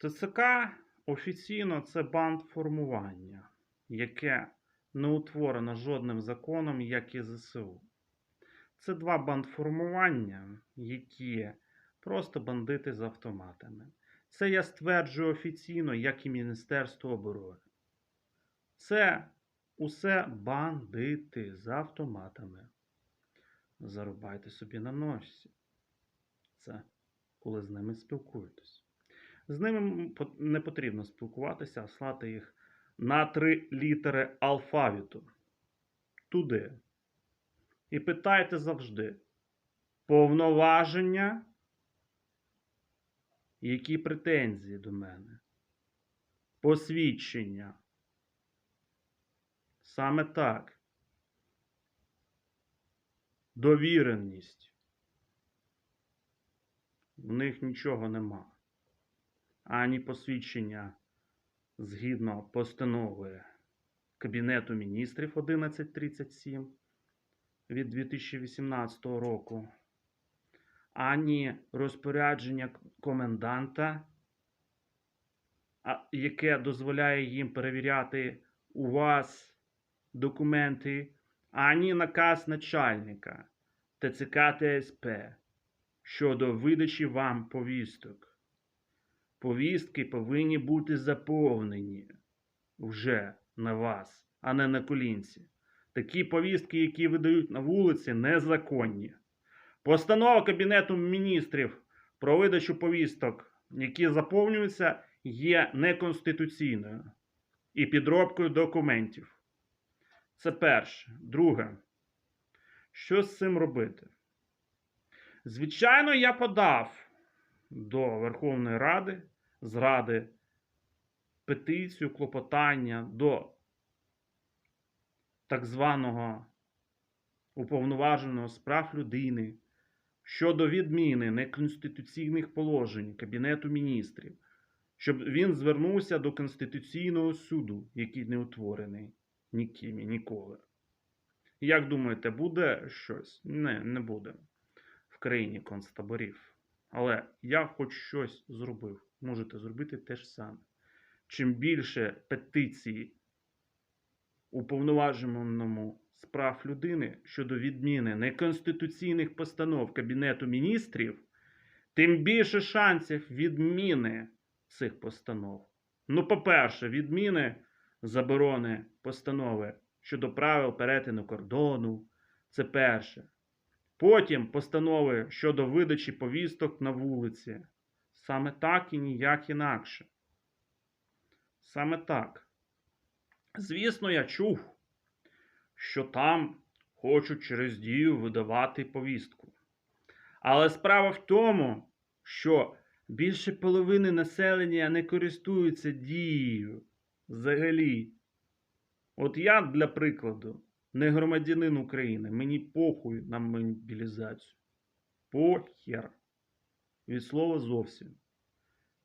ТЦК офіційно це бандформування, яке не утворено жодним законом, як і ЗСУ. Це два бандформування, які просто бандити з автоматами. Це я стверджую офіційно, як і Міністерство оборони. Це усе бандити з автоматами. Зарубайте собі на носі. Це коли з ними спілкуєтесь. З ними не потрібно спілкуватися, а слати їх на три літери алфавіту. Туди. І питайте завжди: повноваження, які претензії до мене? Посвідчення. Саме так. Довіреність. В них нічого нема. Ані посвідчення згідно постанови Кабінету міністрів 1137 від 2018 року, ані розпорядження коменданта, яке дозволяє їм перевіряти у вас документи, ані наказ начальника ТЦК ТСП щодо видачі вам повісток. Повістки повинні бути заповнені вже на вас, а не на колінці. Такі повістки, які видають на вулиці, незаконні. Постанова Кабінету міністрів про видачу повісток, які заповнюються, є неконституційною і підробкою документів. Це перше. Друге. Що з цим робити? Звичайно, я подав до Верховної Ради з Ради петицію клопотання до так званого уповноваженого з прав людини щодо відміни неконституційних положень Кабінету міністрів, щоб він звернувся до Конституційного суду, який не утворений ніким і ніколи. Як думаєте, буде щось? Не, не буде в країні концтаборів. Але я хоч щось зробив. Можете зробити те ж саме. Чим більше петицій уповноваженому з прав людини щодо відміни неконституційних постанов Кабінету міністрів, тим більше шансів відміни цих постанов. Ну, по-перше, відміни заборони постанови щодо правил перетину кордону. Це перше. Потім постанови щодо видачі повісток на вулиці. Саме так і ніяк інакше. Саме так. Звісно, я чув, що там хочуть через дію видавати повістку. Але справа в тому, що більше половини населення не користуються дією взагалі. От я, для прикладу, не громадянин України, мені похуй на мобілізацію. Похер. Від слова зовсім.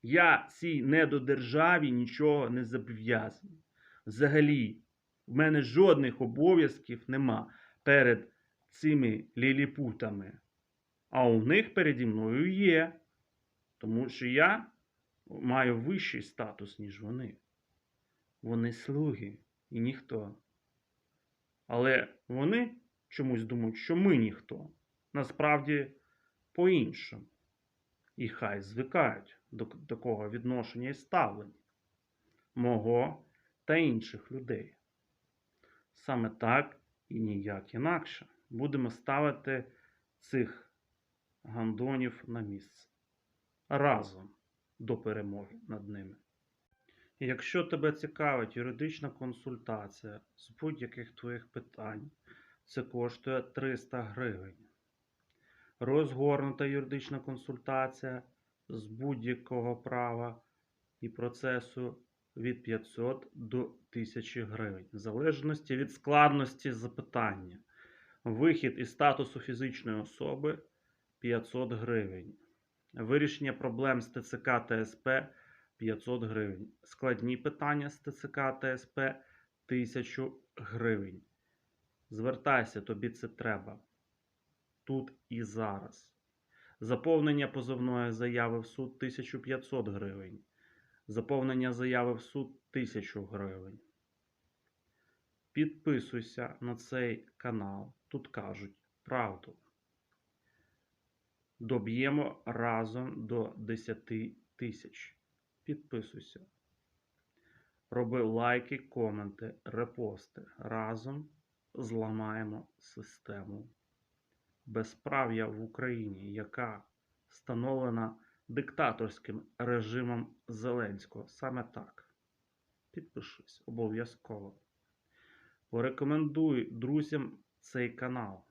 Я цій недодержаві нічого не зобов'язаний. Взагалі, в мене жодних обов'язків нема перед цими ліліпутами. А у них переді мною є. Тому що я маю вищий статус, ніж вони. Вони слуги і ніхто. Але вони чомусь думають, що ми ніхто. Насправді по-іншому. І хай звикають до такого відношення і ставлення мого та інших людей. Саме так і ніяк інакше будемо ставити цих гандонів на місце разом до перемоги над ними. Якщо тебе цікавить юридична консультація з будь-яких твоїх питань, це коштує 300 гривень. Розгорнута юридична консультація з будь-якого права і процесу від 500 до 1000 гривень, в залежності від складності запитання. Вихід із статусу фізичної особи 500 гривень. Вирішення проблем з ТЦК ТСП 500 гривень. Складні питання з ТЦК ТСП 1000 гривень. Звертайся, тобі це треба. Тут і зараз. Заповнення позовної заяви в суд 1500 гривень. Заповнення заяви в суд 1000 гривень. Підписуйся на цей канал. Тут кажуть правду. Доб'ємо разом до 10 тисяч. Підписуйся. Роби лайки, коменти, репости. Разом зламаємо систему безправ'я в Україні, яка встановлена диктаторським режимом Зеленського. Саме так. Підпишись обов'язково. Порекомендуй друзям цей канал.